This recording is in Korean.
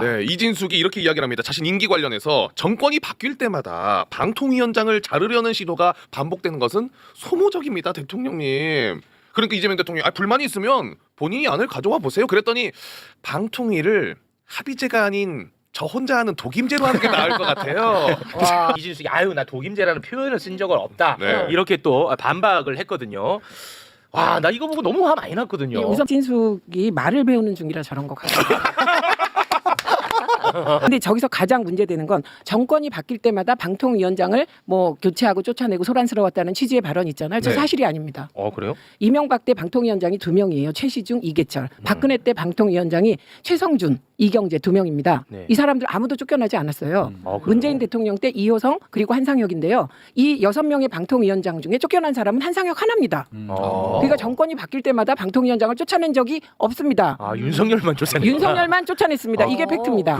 네, 이진숙이 이렇게 이야기를 합니다. 자신 임기 관련해서 정권이 바뀔 때마다 방통위원장을 자르려는 시도가 반복되는 것은 소모적입니다, 대통령님. 그러니까 이재명 대통령이 아, 불만이 있으면 본인이 안을 가져와 보세요. 그랬더니 방통위를 합의제가 아닌 저 혼자 하는 독임제로 하는 게 나을 것 같아요. 와. 이진숙이 아유 나 독임제라는 표현을 쓴 적은 없다. 네. 이렇게 또 반박을 했거든요. 와 나 이거 보고 너무 화 많이 났거든요. 우선 진숙이 말을 배우는 중이라 저런 것 같아요. 근데 저기서 가장 문제되는 건 정권이 바뀔 때마다 방통위원장을 뭐 교체하고 쫓아내고 소란스러웠다는 취지의 발언 있잖아요. 저 네. 사실이 아닙니다. 어 그래요? 이명박 때 방통위원장이 두 명이에요. 최시중, 이계철. 박근혜 때 방통위원장이 최성준, 이경재 두 명입니다. 네. 이 사람들 아무도 쫓겨나지 않았어요. 어, 그래요? 문재인 대통령 때 이호성 그리고 한상혁인데요. 이 여섯 명의 방통위원장 중에 쫓겨난 사람은 한상혁 하나입니다. 어. 그러니까 정권이 바뀔 때마다 방통위원장을 쫓아낸 적이 없습니다. 아 윤석열만 쫓아내. 윤석열만 쫓아냈습니다. 이게 어. 팩트입니다.